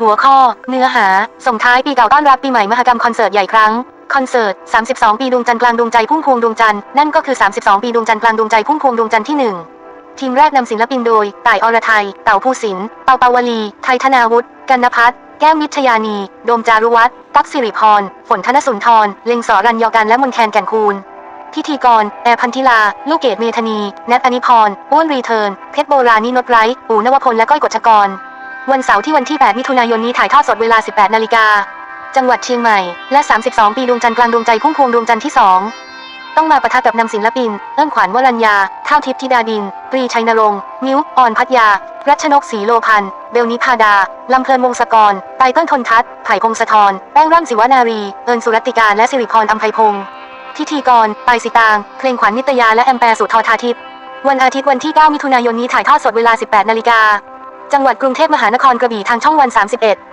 หัวข้อ เนื้อหา ส่งท้ายปีเก่าต้อนรับปีใหม่มหกรรมคอนเสิร์ตใหญ่ครั้ง คอนเสิร์ต 32 ปีดวงจันทร์กลางดวงใจพุ่งพวงดวงจันทร์ นั่นก็คือ 32 ปีดวงจันทร์กลางดวงใจพุ่งพวงดวงจันทร์ที่หนึ่งทีมแรกนำศิลปินโดย ต่ายอรไทย เต่าภูสินเปาเปาวลี ไทยธนาวุฒิ กันนพัฒน์แก้วมิตรชยานี โดมจารุวัฒน์ ตั๊กสิริพร ฝนธนสุนทร เล็งสอรัญยอกันและมนแคนแก่นคูณพิธีกร แอร์พันธิลา ลูกเกดเมธนี แนทอนิพรอ้วนรีเทิร์น เพชรโบราณนินทไร้ปูนวพล และก้อยกฎชกร วันเสาร์ที่วันที่ 8 มิถุนายนนี้ถ่ายทอดสดเวลา 18 นาฬิกา จังหวัดเชียงใหม่ และ 32 ปีดวงจันทร์กลางดวงใจพุ่งพวงดวงจันทร์ที่ 2 ต้องมาประทับกับนำศิลปิน เอิ้นขวัญวรัญญาข้าวทิพย์ธิดาดิน ปรีชัยนรงค์มิ้ว อ่อนพัทยา รัชนกศรีโลพันธ์ เบลนิพาดา ลำเพลินวงศกรไตเติ้ลทนทัศน์ ไผ่พงศธร แป้งร่ำศิวนารี เอิญสุรติการและสิริพรอัมไพพงศ์พิธีกร ไปสิตาง เพลงขวัญนิตยาและแอมแปร์สุทธาทิพย์วันอาทิตย์วันที่ 9 มิถุนายนนี้ถ่ายทอดสดเวลา 18 นาฬิกา จังหวัดกรุงเทพมหานครกระบี่ทางช่องวัน 31